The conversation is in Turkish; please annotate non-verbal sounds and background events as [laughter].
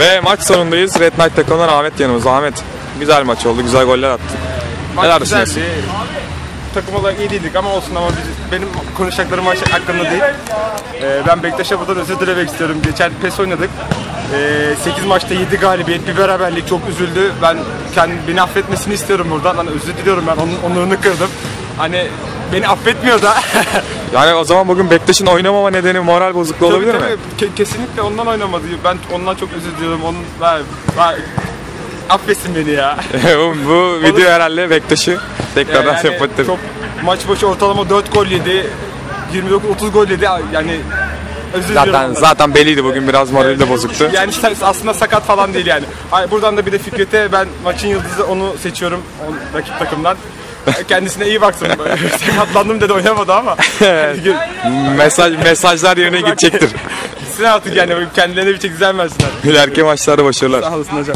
Ve maç sonundayız. Red Knight takımından Ahmet yanımızda. Ahmet güzel maç oldu. Güzel goller attı. Neler Maç düşünüyorsun? güzeldi. Takım olarak iyi değildik ama olsun ama biz, benim konuşacaklarım maç hakkında değil. Ee, ben Bektaş'a buradan özür dilemek istiyorum. Geçen PES oynadık. Ee, 8 maçta 7 galibiyet, bir beraberlik çok üzüldü. Ben kendi, beni affetmesini istiyorum buradan. Hani özür diliyorum ben onun onurunu kırdım. Hani beni affetmiyor da. [laughs] Yani o zaman bugün Bektaş'ın oynamama nedeni moral bozukluğu olabilir Tabii, mi? tabii. Ke- kesinlikle ondan oynamadı. Ben ondan çok özür diliyorum. Onun ben, ben affetsin beni ya. [laughs] bu, bu video herhalde Bektaş'ı tekrardan Yani sempatidir. çok maç başı ortalama 4 gol yedi. 29 30 gol yedi. Yani özür. Zaten zaten belliydi bugün biraz morali de bozuktu. Yani aslında sakat falan değil yani. Buradan da bir de Fikret'e ben maçın yıldızı onu seçiyorum. On, rakip takımdan. Kendisine iyi baksın. Sakatlandım [laughs] dedi oynamadı ama. [laughs] Mesaj mesajlar yerine gidecektir. [laughs] Gitsin artık yani kendilerine bir çek düzen versinler. İleriki maçlarda başarılar. Sağ olasın hocam.